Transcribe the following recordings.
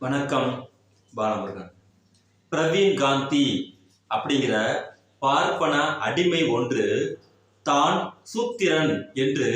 வணக்கம் பாலமுருகன். பிரவீன் காந்தி அப்படிங்கிற பார்ப்பன அடிமை ஒன்று தான் சூத்திரன் என்று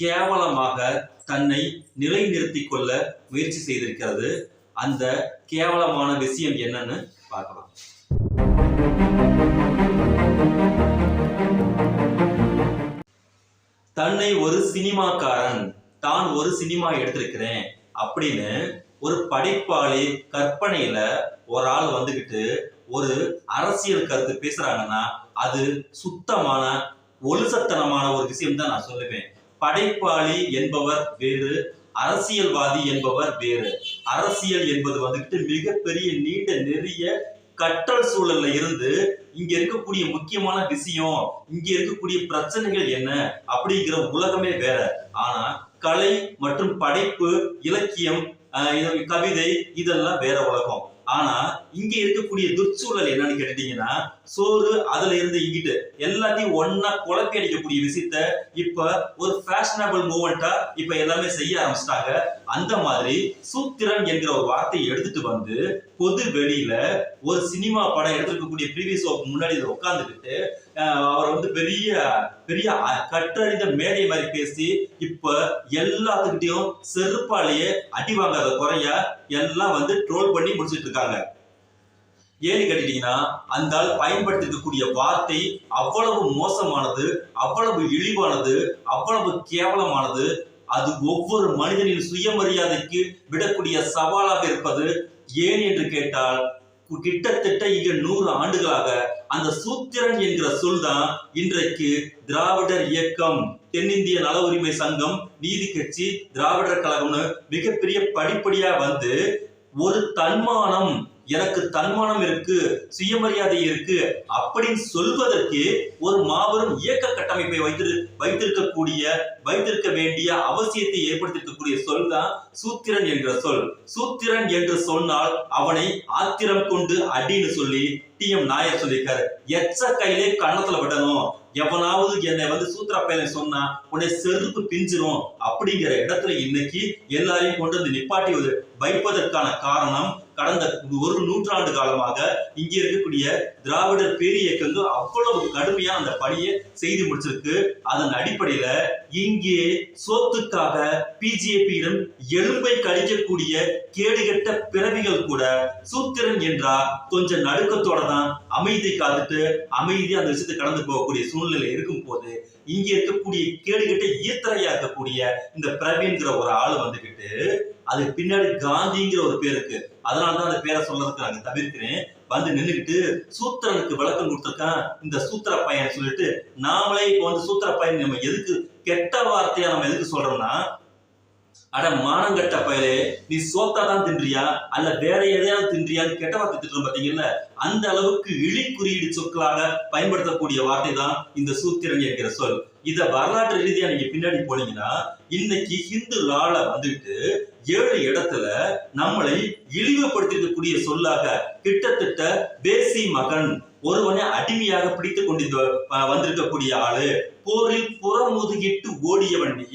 கேவலமாக தன்னை நிலைநிறுத்திக் கொள்ள முயற்சி செய்திருக்கிறது. அந்த கேவலமான விஷயம் என்னன்னு பார்க்கலாம். தன்னை ஒரு சினிமாக்காரன் தான் ஒரு சினிமா எடுத்திருக்கிறேன் அப்படின்னு ஒரு படைப்பாளி கற்பனையில ஒரு ஆள் வந்துகிட்டு ஒரு அரசியல் கருத்து பேசுறாங்கன்னா அது சுத்தமான ஒழுசத்தனமான ஒரு விஷயம் தான் நான் சொல்லுவேன். படைப்பாளி என்பவர் வேறு அரசியல்வாதி என்பவர் வேறு. அரசியல் என்பது வந்துகிட்டு மிகப்பெரிய நீண்ட நெறிய கற்றல் சூழல்ல இருந்து இங்க இருக்கக்கூடிய முக்கியமான விஷயம் இங்க இருக்கக்கூடிய பிரச்சனைகள் என்ன அப்படிங்கிற உலகமே வேற. ஆனா கலை மற்றும் படைப்பு இலக்கியம் இது கவிதை இதெல்லாம் வேற உலகம். ஆனா இங்க இருக்கக்கூடிய துர்ச்சூழல் என்னன்னு கேட்டீங்கன்னா சோறு அதுல இருந்து இங்கிட்டு எல்லாத்தையும் ஒன்னா குழப்பி அடிக்கக்கூடிய விஷயத்த இப்ப ஒரு ஃபேஷனபிள் மூவ்மெண்டா இப்ப எல்லாமே செய்ய ஆரம்பிச்சிட்டாங்க. அந்த மாதிரி சூத்திரன் என்கிற ஒரு வார்த்தையை எடுத்துட்டு வந்து பொது வெளியில ஒரு சினிமா படம் எடுத்திருக்கக்கூடிய ப்ரீவியஸ் முன்னாடி உட்காந்துக்கிட்டு அவர் வந்து பெரிய பெரிய அ- கற்றறிந்த மேடை மாதிரி பேசி இப்ப எல்லாத்துக்கிட்டையும் செருப்பாலேயே அடி வாங்காத குறைய எல்லாம் வந்து ட்ரோல் பண்ணி முடிச்சிட்டு இருக்காங்க. ஏன்னு கேட்டீங்கன்னா அந்த ஆள் பயன்படுத்திருக்கக்கூடிய வார்த்தை அவ்வளவு மோசமானது அவ்வளவு இழிவானது அவ்வளவு கேவலமானது. அது ஒவ்வொரு மனிதனின் சுயமரியாதைக்கு விடக்கூடிய சவாலாக இருப்பது ஏன் என்று கேட்டால் கிட்டத்தட்ட இங்க நூறு ஆண்டுகளாக அந்த சூத்திரன் என்கிற சொல் தான் இன்றைக்கு திராவிடர் இயக்கம் தென்னிந்திய நல உரிமை சங்கம் நீதி கட்சி திராவிடர் கழகம்னு மிகப்பெரிய படிப்படியா வந்து ஒரு தன்மானம் எனக்கு தன்மானம் இருக்கு சுயமரியாதை இருக்கு அப்படின்னு சொல்வதற்கு ஒரு மாபெரும் இயக்க கட்டமைப்பை வைத்திரு வைத்திருக்கக்கூடிய வைத்திருக்க வேண்டிய அவசியத்தை ஏற்படுத்தியிருக்கக்கூடிய சொல் தான் சூத்திரன் என்ற சொல். சூத்திரன் என்று சொன்னால் அவனை ஆத்திரம் கொண்டு அடின்னு சொல்லி டி எம் நாயர் சொல்லியிருக்காரு. எச்ச கையிலே கன்னத்துல விடணும். எவனாவது என்னை வந்து சூத்திர பையன் சொன்னா உன்னை செருப்பு பிஞ்சிரும் அப்படிங்கிற இடத்துல இன்னைக்கு எல்லாரையும் கொண்டு வந்து நிப்பாட்டி வைப்பதற்கான காரணம் கடந்த ஒரு நூற்றாண்டு காலமாக இங்கே இருக்கக்கூடிய திராவிடர் பேரிய இயக்கங்கள் அவ்வளவு கடுமையா அந்த பணியை செய்து முடிச்சிருக்கு. அதன் அடிப்படையில இங்கே சோத்துக்காக பிஜேபியிடம் எலும்பை கழிக்கக்கூடிய கேடுகட்ட பிறவிகள் கூட சூத்திரன் என்றா கொஞ்சம் நடுக்கத்தோட தான் அமைதி காத்துட்டு அமைதியா அந்த விஷயத்தை கடந்து போகக்கூடிய சூழ்நிலை இருக்கும் போது இங்கே இருக்கக்கூடிய கேடுகட்ட ஈத்தரையா இருக்கக்கூடிய இந்த பிரவீன்கிற ஒரு ஆள் வந்துகிட்டு அதுக்கு பின்னாடி காந்திங்கிற ஒரு பேர் இருக்கு. அதனாலதான் அந்த பேரை சொல்றதுக்கு நாங்க தவிர்க்கிறேன். வந்து நின்றுக்கிட்டு சூத்திரனுக்கு விளக்கம் கொடுத்துருக்கேன் இந்த சூத்திர பையன் சொல்லிட்டு நாமளே இப்போ வந்து சூத்திர பையன் நம்ம எதுக்கு கெட்ட வார்த்தையா நம்ம எதுக்கு சொல்றோம்னா அட மானங்கட்ட பயலே நீ சோத்தா தான் தின்றியா? அல்ல வேற எதையாவது தின்றியான்னு கெட்ட வார்த்தை திட்டுறோம் பாத்தீங்கல்ல அந்த அளவுக்கு இழி குறியீடு சொற்களாக பயன்படுத்தக்கூடிய வார்த்தை தான் இந்த சூத்திரன் என்கிற சொல். இத வரலாற்று ரீதியா நீங்க பின்னாடி போனீங்கன்னா இன்னைக்கு ஹிந்து லால வந்துட்டு ஏழு இடத்துல நம்மளை இழிவுபடுத்திருக்கக்கூடிய சொல்லாக கிட்டத்தட்ட பேசி மகன் ஒருவனை அடிமையாக பிடித்து கொண்டு வந்திருக்கக்கூடிய ஆளு போரில் புறமுதுகிட்டு ஓடியவன்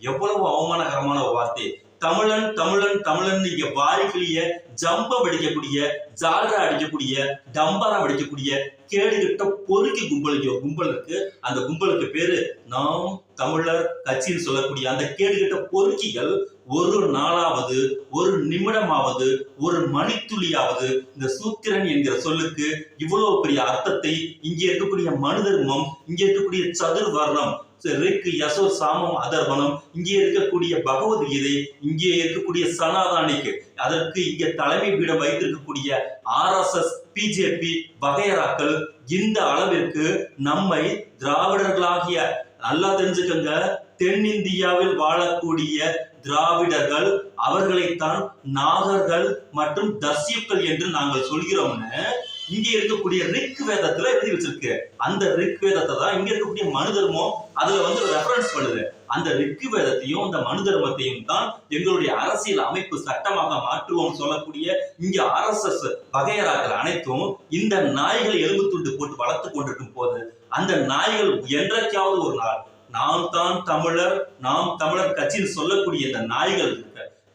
எவ்வளவு அவமானகரமான வார்த்தை. தமிழன் தமிழன் தமிழன் இங்க வாய்க்கிளிய ஜம்ப அடிக்கக்கூடிய ஜால்ரா அடிக்கக்கூடிய டம்பரா அடிக்கக்கூடிய கேடுகிட்ட பொறுக்கி கும்பல் இங்க கும்பல் இருக்கு அந்த கும்பலுக்கு பேரு நாம் தமிழர் கட்சின்னு சொல்லக்கூடிய அந்த கேடுகிட்ட பொறுக்கிகள் ஒரு நாளாவது ஒரு நிமிடமாவது ஒரு மணித்துளியாவது இந்த சூத்திரன் என்கிற சொல்லுக்கு இவ்வளவு பெரிய அர்த்தத்தை இங்கே இருக்கக்கூடிய மனு தர்மம் இங்கே இருக்கக்கூடிய சதுர் வர்ணம் ரிக் யசோர் சாமம் அதர்வனம். இங்கே இருக்கக்கூடிய பகவத்கீதை இங்கே இருக்கக்கூடிய சனாதானிக்கு அதற்கு இங்கே தலைமை பீடம் வைத்திருக்கக்கூடிய ஆர்எஸ்எஸ் பிஜேபி வகையராக்கள் இந்த அளவிற்கு நம்மை திராவிடர்களாகிய நல்லா தெரிஞ்சுக்கங்க தென்னிந்தியாவில் வாழக்கூடிய திராவிடர்கள் அவர்களைத்தான் நாகர்கள் மற்றும் தஸ்யுக்கள் என்று நாங்கள் சொல்கிறோம்னு இங்க இருக்கக்கூடிய ரிக் வேதத்துல எழுதி வச்சிருக்கு. அந்த ரிக் வேதத்தை தான் இங்க இருக்கக்கூடிய மனு தர்மம் அதுல வந்து ரெஃபரன்ஸ் பண்ணுது. அந்த ரிக் வேதத்தையும் அந்த மனு தர்மத்தையும் தான் எங்களுடைய அரசியல் அமைப்பு சட்டமாக மாற்றுவோம் சொல்லக்கூடிய இங்க ஆர்எஸ்எஸ் வகையராக்கள் அனைத்தும் இந்த நாய்களை எலும்பு துண்டு போட்டு வளர்த்து கொண்டிருக்கும் போது அந்த நாய்கள் என்றைக்காவது ஒரு நாள் நாம் தான் தமிழர் நாம் தமிழர் கட்சின்னு சொல்லக்கூடிய இந்த நாய்கள் இருக்க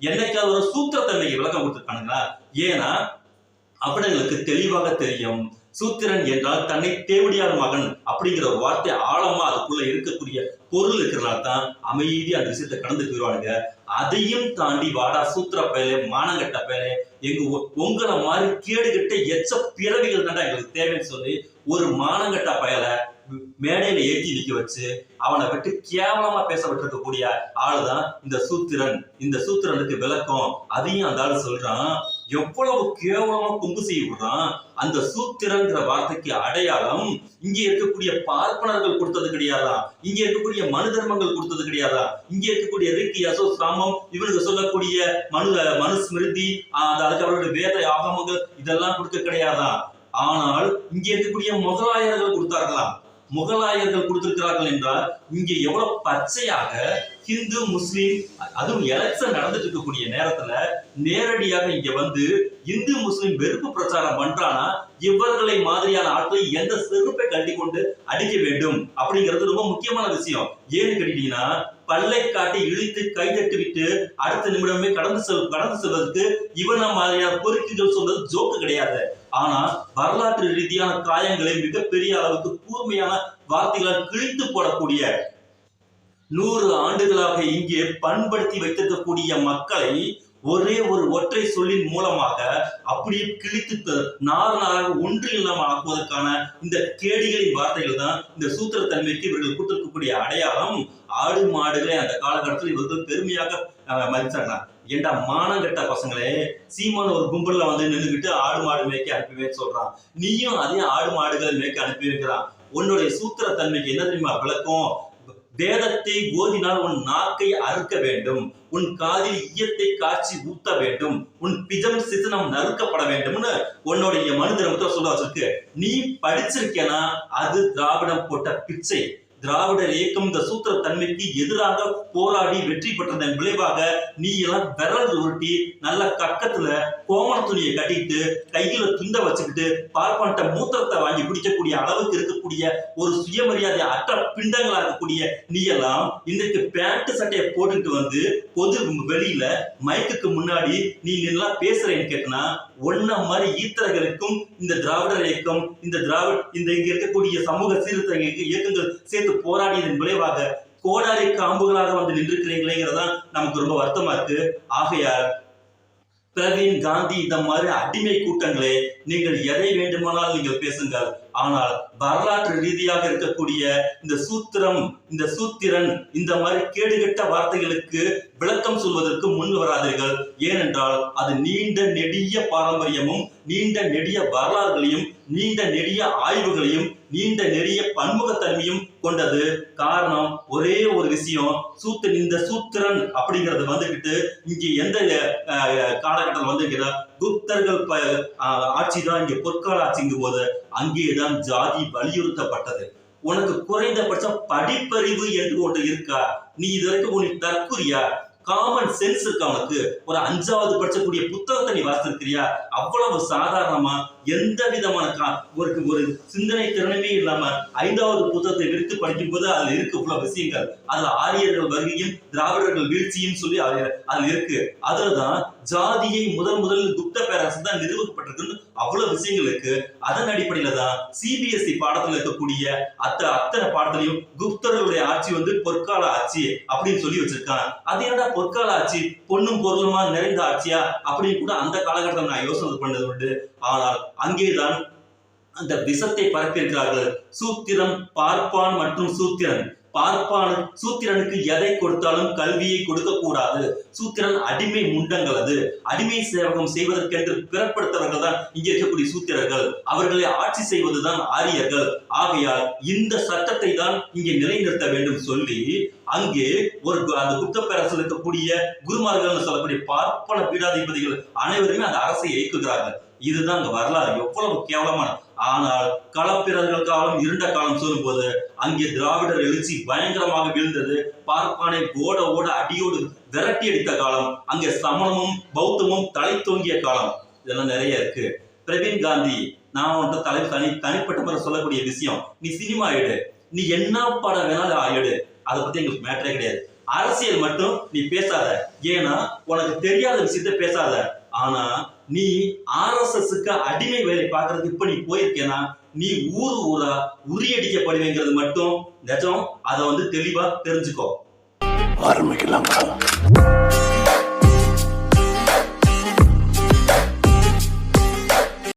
என்னைக்காவது ஒரு சூத்திரத்தன்மைக்கு விளக்கம் கொடுத்துருக்கானுங்களா? ஏன்னா அவனுங்களுக்கு தெளிவாக தெரியும். சூத்திரன் என்றால் தன்னை தேவடியார் மகன் அப்படிங்கிற ஒரு வார்த்தை ஆழமா அதுக்குள்ள இருக்கக்கூடிய பொருள் இருக்கிறனால தான் அமைதி அந்த விஷயத்தை கடந்து போயிடுவானுங்க அதையும் தாண்டி வாடா சூத்திர பயலே மானங்கட்ட பயலே எங்க உங்களை மாதிரி கேடுகிட்ட எச்ச பிறவிகள் தான்டா எங்களுக்கு தேவைன்னு சொல்லி ஒரு மானங்கட்ட பயலை மேடையில ஏற்றி நிக்க வச்சு அவனை விட்டு கேவலமா பேசப்பட்டிருக்கக்கூடிய ஆளுதான் இந்த சூத்திரன். இந்த சூத்திரனுக்கு விளக்கம். அதையும் அந்த ஆளு சொல்றான் எவ்வளவு கேவலமா கொம்பு செய்ய விடுறான். அந்த சூத்திரங்கிற வார்த்தைக்கு அடையாளம் இங்க இருக்கக்கூடிய பார்ப்பனர்கள் கொடுத்தது கிடையாதா இங்க இருக்கக்கூடிய மனு தர்மங்கள் கொடுத்தது கிடையாதா இங்க இருக்கக்கூடிய ரிக்கி அசோ சாமம் இவனுக்கு சொல்லக்கூடிய மனு மனு ஸ்மிருதி அது அதுக்கு அவருடைய வேத ஆகமங்கள் இதெல்லாம் கொடுக்க கிடையாதா ஆனால் இங்க இருக்கக்கூடிய முகலாயர்கள் கொடுத்தார்களாம். முகலாயர்கள் கொடுத்திருக்கிறார்கள் என்றால் இங்க எவ்வளவு பச்சையாக ஹிந்து முஸ்லீம் அதுவும் எலெக்ஷன் நடந்துட்டு இருக்கக்கூடிய நேரத்துல நேரடியாக இங்க வந்து இந்து முஸ்லீம் வெறுப்பு பிரச்சாரம் பண்றானா இவர்களை மாதிரியான ஆட்களை எந்த செருப்பை கட்டி கொண்டு அடிக்க வேண்டும் அப்படிங்கிறது ரொம்ப முக்கியமான விஷயம். ஏன்னு கேட்டீங்கன்னா பல்லை காட்டி இழுத்து கைதட்டு விட்டு அடுத்த நிமிடமே கடந்து செல் கடந்து செல்வதற்கு இவன மாதிரியான பொறுக்கிகள் சொல்றது ஜோக்கு கிடையாது. ஆனால் வரலாற்று ரீதியான காயங்களை மிகப்பெரிய அளவுக்கு கூர்மையான வார்த்தைகளால் கிழித்து போடக்கூடிய நூறு ஆண்டுகளாக இங்கே பண்படுத்தி வைத்திருக்கக்கூடிய மக்களை ஒரே ஒரு ஒற்றை சொல்லின் மூலமாக அப்படியே கிழித்து த- நார் நாராக ஒன்று இல்லாமல் ஆக்குவதற்கான இந்த கேடிகளின் வார்த்தைகள் தான் இந்த சூத்திரத்தன்மைக்கு இவர்கள் கொடுத்திருக்கக்கூடிய அடையாளம். ஆடு மாடுகளை அந்த காலகட்டத்தில் இவர்கள் பெருமையாக மதித்தாங்க ஏண்டா மானம் கெட்ட பசங்களே? சீமான் ஒரு கும்பலில் வந்து நின்றுக்கிட்டு ஆடு மாடு மேய்க்க அனுப்புவேன்னு சொல்றான். நீயும் அதே ஆடு மாடுகளை மேய்க்க அனுப்பி வைக்கிறான் உன்னுடைய சூத்திரத்தன்மைக்கு என்ன தெரியுமா விளக்கம்? வேதத்தை ஓதினால் உன் நாக்கை அறுக்க வேண்டும். உன் காதில் ஈயத்தை காய்ச்சி ஊத்த வேண்டும். உன் பிஜம் சிதனம் நறுக்கப்பட வேண்டும்னு உன்னுடைய மனு தினத்துல சொல்ல வச்சிருக்கு. நீ படிச்சிருக்கேனா? அது திராவிடம் போட்ட பிச்சை. திராவிடர் இயக்கம் இந்த சூத்திர தன்மைக்கு எதிராக போராடி வெற்றி பெற்றதன் விளைவாக நீ எல்லாம் விரல் உருட்டி நல்ல கக்கத்துல கோமண துணியை கட்டிட்டு கையில துண்ட வச்சுக்கிட்டு பார்ப்பன்ட்ட மூத்திரத்தை வாங்கி குடிக்கக்கூடிய அளவுக்கு இருக்கக்கூடிய ஒரு சுயமரியாதை அற்ற பிண்டங்களா இருக்கக்கூடிய நீ எல்லாம் இன்றைக்கு பேண்ட் சட்டையை போட்டுட்டு வந்து பொது வெளியில மைக்குக்கு முன்னாடி நீ நல்லா பேசுறேன்னு கேட்டனா ஒன்ன மாதிரி ஈத்தர்களுக்கும் இந்த திராவிடர் இயக்கம் இந்த திராவிட இந்த இங்க இருக்கக்கூடிய சமூக சீர்திருத்த இயக்கங்கள் சேர்த்து போராடியதன் விளைவாக கோடாரி காம்புகளாக வந்து நின்றுக்கிறீங்களேங்கிறதான் நமக்கு ரொம்ப வருத்தமா இருக்கு. ஆகையால் பிரவீன் காந்தி இந்த மாதிரி அடிமை கூட்டங்களே நீங்கள் எதை வேண்டுமானால் நீங்கள் பேசுங்கள். ஆனால் வரலாற்று ரீதியாக இருக்கக்கூடிய இந்த சூத்திரம் இந்த சூத்திரன் இந்த மாதிரி கேடுகட்ட வார்த்தைகளுக்கு விளக்கம் சொல்வதற்கு முன் வராதீர்கள். ஏனென்றால் அது நீண்ட நெடிய பாரம்பரியமும் நீண்ட நெடிய வரலாறுகளையும் நீண்ட நெடிய ஆய்வுகளையும் நீண்ட நெடிய பன்முகத்தன்மையும் கொண்டது. காரணம் ஒரே ஒரு விஷயம் சூத்திர இந்த சூத்திரன் அப்படிங்கிறது வந்துகிட்டு இங்கே எந்த அஹ், காலகட்டத்தில் வந்துகிற குப்தர்கள் ஆட்சி தான் இங்க பொற்கால ஆட்சிங்கும் போது அங்கேதான் ஜாதி வலியுறுத்தப்பட்டது. உனக்கு குறைந்தபட்சம் படிப்பறிவு என்று ஒன்று இருக்கா? நீ இது வரைக்கும் உனக்கு தற்குறியா? காமன் சென்ஸ் இருக்கா உனக்கு? ஒரு அஞ்சாவது படிச்சக்கூடிய புத்தகத்தை நீ வாசித்திருக்கிறியா? அவ்வளவு சாதாரணமா? எந்த விதமான ஒரு ஒரு சிந்தனை திறனுமே இல்லாம ஐந்தாவது புத்தகத்தை விரித்து படிக்கும் போது அதுல இருக்கு இவ்வளவு விஷயங்கள். அதுல ஆரியர்கள் வருகையும் திராவிடர்கள் வீழ்ச்சியும் சொல்லி அதுல இருக்கு. அதுலதான் ஜாதியை முதல் முதலில் குப்த பேரரசு தான் நிறுவப்பட்டிருக்குன்னு அவ்வளவு விஷயங்கள் இருக்கு. அதன் அடிப்படையில தான் சிபிஎஸ்இ பாடத்துல இருக்கக்கூடிய அத்த அத்தனை பாடத்திலையும் குப்தர்களுடைய ஆட்சி வந்து பொற்கால ஆட்சி அப்படின்னு சொல்லி வச்சிருக்கான் அது என்னடா பொற்கால ஆட்சி? பொண்ணும் பொருளுமா நிறைந்த ஆட்சியா? அப்படின்னு கூட அந்த காலகட்டத்தில் நான் யோசனை பண்ணது உண்டு. ஆனால் அங்கேதான் அந்த விஷத்தை பரப்பியிருக்கிறார்கள். சூத்திரம் பார்ப்பான் மற்றும் சூத்திரன். பார்ப்பான் சூத்திரனுக்கு எதை கொடுத்தாலும் கல்வியை கொடுக்க கூடாது சூத்திரன் அடிமை முண்டங்களது அடிமை சேவகம் செய்வதற்கென்று பிறப்படுத்தவர்கள் தான் இங்கே இருக்கக்கூடிய சூத்திரர்கள். அவர்களை ஆட்சி செய்வதுதான் ஆரியர்கள். ஆகையால் இந்த சட்டத்தை தான் இங்கே நிலைநிறுத்த வேண்டும் சொல்லி அங்கே ஒரு கு- அந்த குப்த பேரரசில் இருக்கக்கூடிய குருமார்கள் சொல்லக்கூடிய பார்ப்பன பீடாதிபதிகள் அனைவருமே அந்த அரசை இயக்குகிறார்கள் இதுதான் அங்க வரலாறு. எவ்வளவு கேவலமான. ஆனால் களப்பிரர்கள் காலம் இருண்ட காலம் சொல்லும்போது அங்கே திராவிடர் எழுச்சி பயங்கரமாக வீழ்ந்தது. பார்ப்பானை ஓட ஓட அடியோடு விரட்டி அடித்த காலம் அங்கே சமணமும் பௌத்தமும் தலை தோங்கிய காலம். இதெல்லாம் நிறைய இருக்கு. பிரவீன் காந்தி நான் வந்து தலை தனி தனிப்பட்ட முறை சொல்லக்கூடிய விஷயம். நீ சினிமா எடு. நீ என்ன படம் வேணாலும் எடு. அதை பத்தி எங்களுக்கு மேட்டரே கிடையாது. அரசியல் மட்டும் நீ பேசாத. ஏன்னா உனக்கு தெரியாத விஷயத்த பேசாத. ஆனா நீ ஆர்எஸ்எஸ்க்கு அடிமை வேலை பார்க்கறதுக்கு இப்ப நீ போயிருக்கேனா நீ ஊரு ஊரா உரியடிக்கப்படுவேங்கிறது மட்டும் நிஜம். அதை வந்து தெளிவா தெரிஞ்சுக்கோ. ஆரம்பிக்கலாங்களா